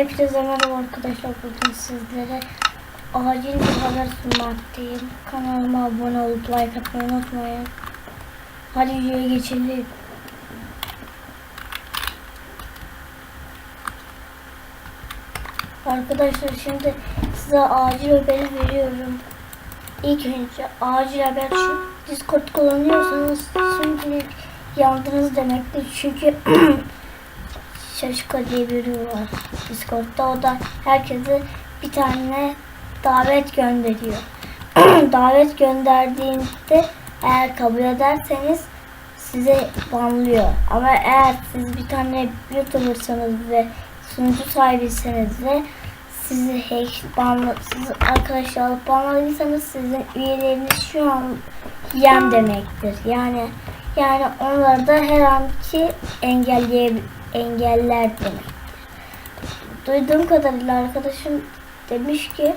Hepinize merhaba arkadaşlar. Bugün sizlere acil bir haber sunmaktayım. Kanalıma abone olup like atmayı unutmayın. Hadi videoya geçelim. Arkadaşlar şimdi size acil haberi veriyorum. İlk önce acil haber şu. Discord kullanıyorsanız şimdilik yandınız demektir. Çünkü Şaşka diye biri var Discord'da. O da herkese bir tane davet gönderiyor. davet gönderdiğinde eğer kabul ederseniz size banlıyor. Ama eğer siz bir tane YouTuber'sanız ve sunucu sahibiyseniz ve sizi hack banla, siz arkadaşlar alıp banladıysanız sizin üyeleriniz şu an yem demektir. Yani yani onları da her an ki engelleye engeller demektir. Duyduğum kadarıyla arkadaşım demiş ki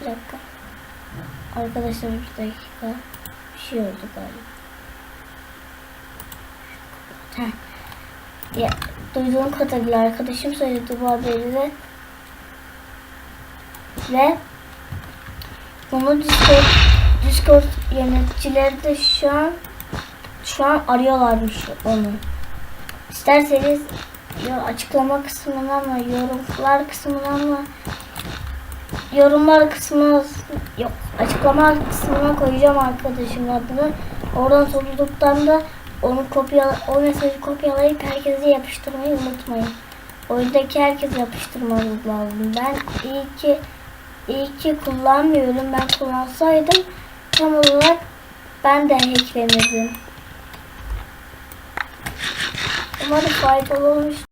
bir dakika. Arkadaşlar bir dakika. Bir şey oldu galiba. Ya, duyduğum kadarıyla arkadaşım söyledi bu haberi de. Ve bunu Discord, Discord yöneticileri de şu an şu an arıyorlarmış onu. İsterseniz açıklama kısmına mı, yorumlar kısmına mı, yorumlar kısmına yok açıklama kısmına koyacağım arkadaşımın adını. Oradan topluluktan da onu kopya o mesajı kopyalayıp herkese yapıştırmayı unutmayın. Oyundaki herkes yapıştırmanız lazım. Ben iyi ki iyi ki kullanmıyorum. Ben kullansaydım tam olarak ben de hacklenirdim. Umarım faydalı olmuş.